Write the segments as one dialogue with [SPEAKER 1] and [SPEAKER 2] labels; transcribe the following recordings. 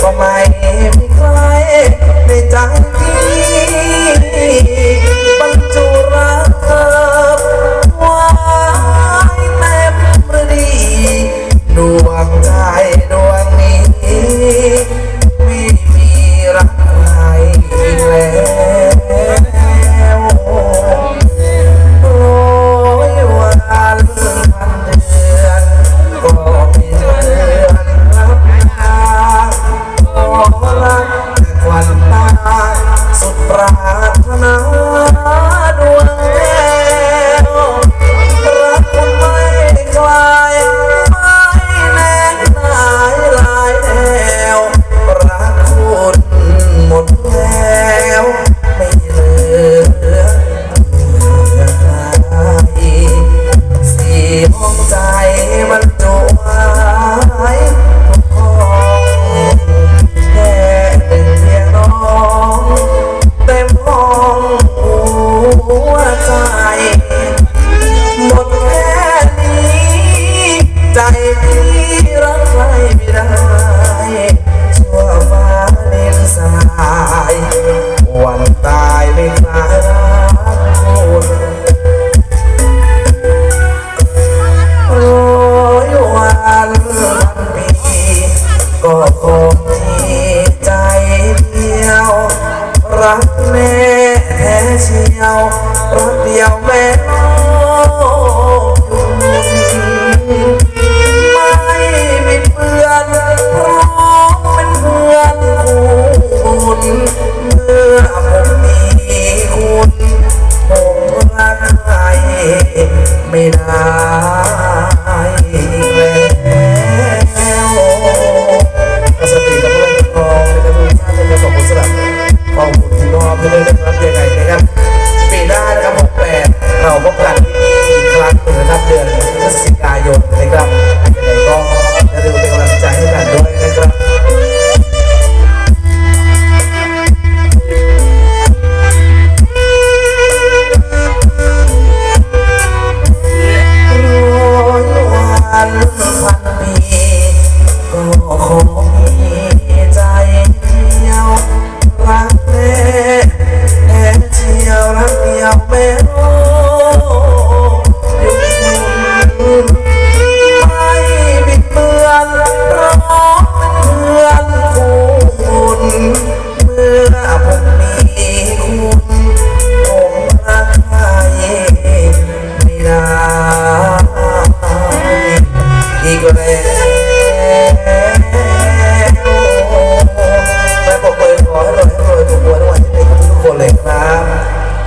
[SPEAKER 1] ก็ไม่มีใครในใจ วันตา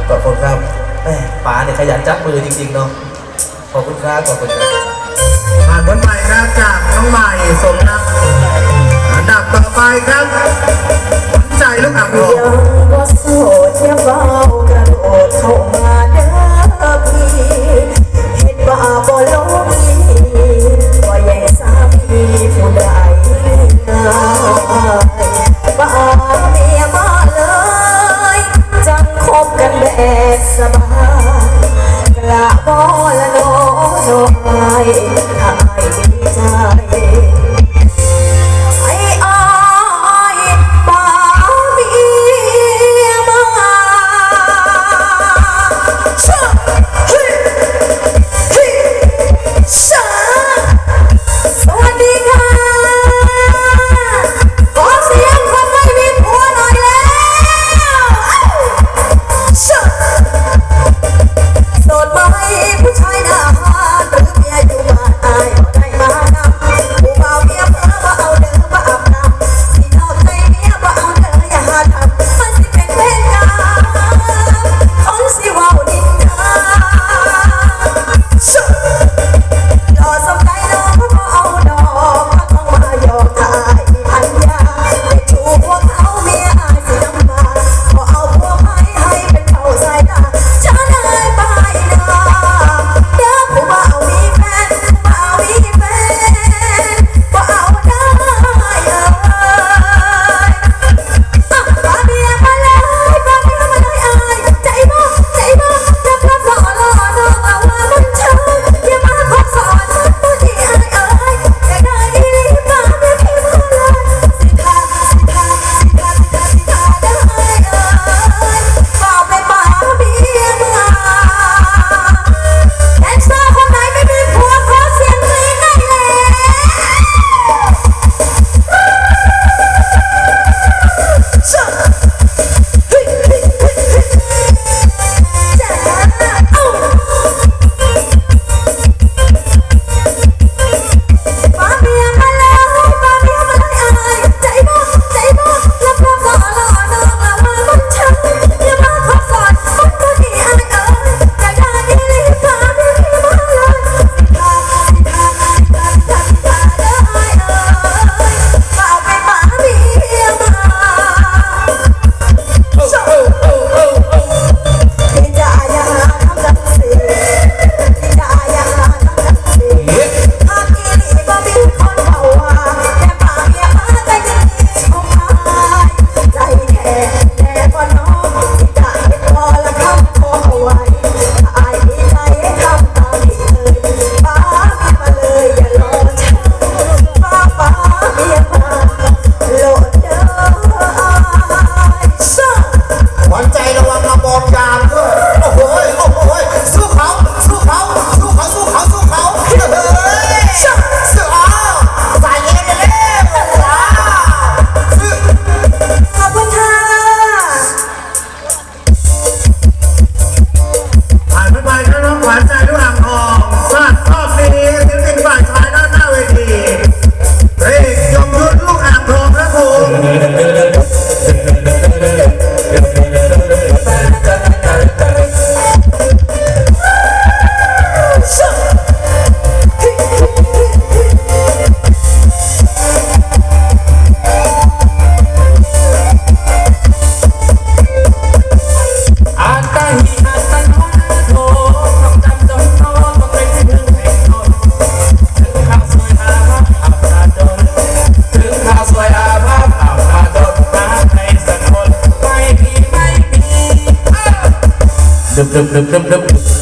[SPEAKER 1] ขอบคุณครับป๋าเนี่ยขยันจับมือจริงๆเนาะ ขอบคุณครับ ขอบคุณครับ
[SPEAKER 2] ผ่านคนใหม่ครัจากน้องใหม่สมนักดับต่อไปครับ ละ
[SPEAKER 3] ก็ละโน
[SPEAKER 2] โนไอไอใจ วัน